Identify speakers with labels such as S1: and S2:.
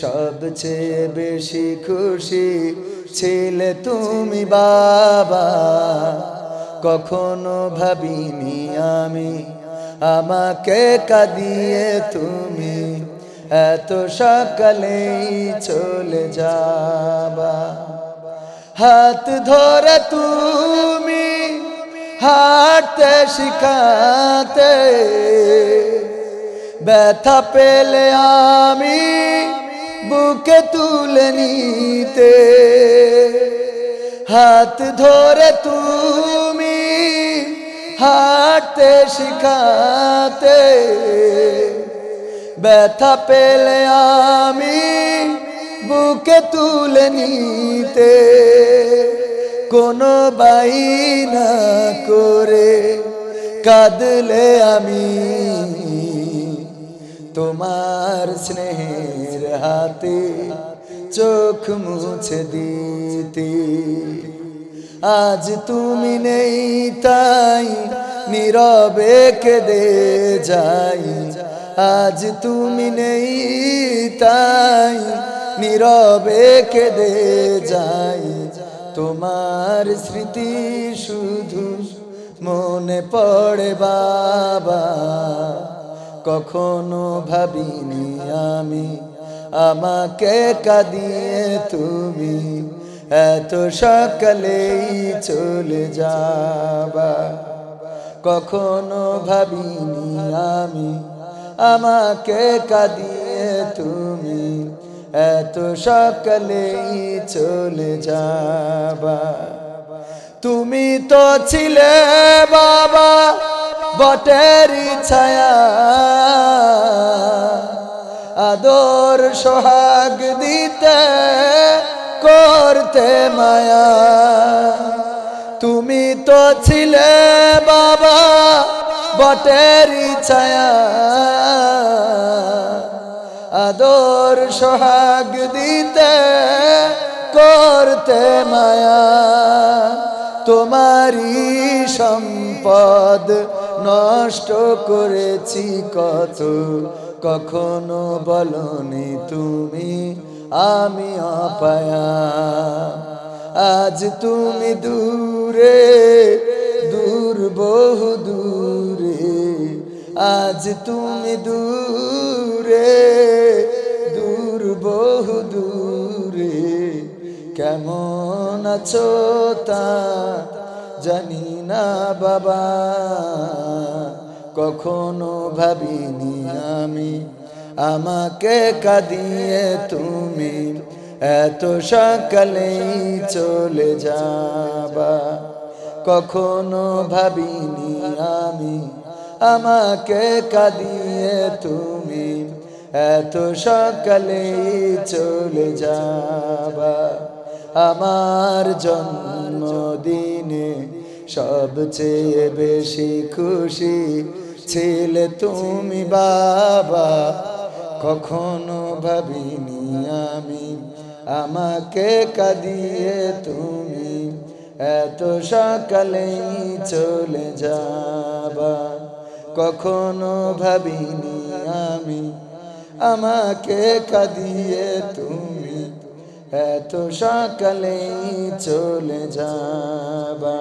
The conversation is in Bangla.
S1: সবচেয়ে বেশি খুশি ছিলে তুমি বাবা। কখনো ভাবিনি আমি আমাকে কাঁদিয়ে তুমি। এত সকালেই চলে যাবা। হাত ধরে তুমি হাঁটতে শিখাতে, ব্যথা পেলে আমি বুকে তুলে নিতে। হাত ধরে তুমি হাঁটতে শিখাতে। ব্যথা পেলে আমি বুকে তুলে নিতে। কোনো বাইনা করে কাঁদলে আমি তোমার স্নেহের হাতে চোখ মুছে দিতে। আজ তুমি নেই তাই নীরবে কেঁদে যাই। আজ তুমি নেই তাই নীরবে কেঁদে যাই। তোমার স্মৃতি শুধু মনে পড়ে বাবা। কখনো ভাবিনি আমি। আমাকে কাঁদিয়ে তুমি এত সকালেই চলে যাবা। কখনো ভাবিনি আমি। আমাকে কাঁদিয়ে তুমি এত সকালেই চলে যাবা। তুমি তো ছিলে বাবা। বটের ছায়া। আদর সোহাগ দিতে করতে মায়া। তুমি তো ছিলে বাবা বটের ছায়া। আদর সোহাগ দিতে করতে মায়া। তোমারই সম্পদ নষ্ট করেছি কত? কখনো বলনি তুমি আমি অপায়া। আজ তুমি দূরে, দূর, বহু দূরে। আজ তুমি দূরে, দূর, বহু দূরে। কেমন আছো তা জানি না বাবা, কখনো ভাবিনি আমি। আমাকে কাঁদিয়ে তুমি এত সকালেই চলে যাবা। কখনো ভাবিনি আমি, আমাকে কাঁদিয়ে তুমি এত সকালেই চলে যাবা। আমার জন্মদিনে সবচেয়ে বেশি খুশি ছিলে তুমি বাবা। কখনো ভাবিনি আমি আমাকে কাঁদিয়ে তুমি। এত সকালেই চলে যাবা। কখনো ভাবিনি আমি আমাকে কাঁদিয়ে তুমি। এত সকালে চলে যাবা।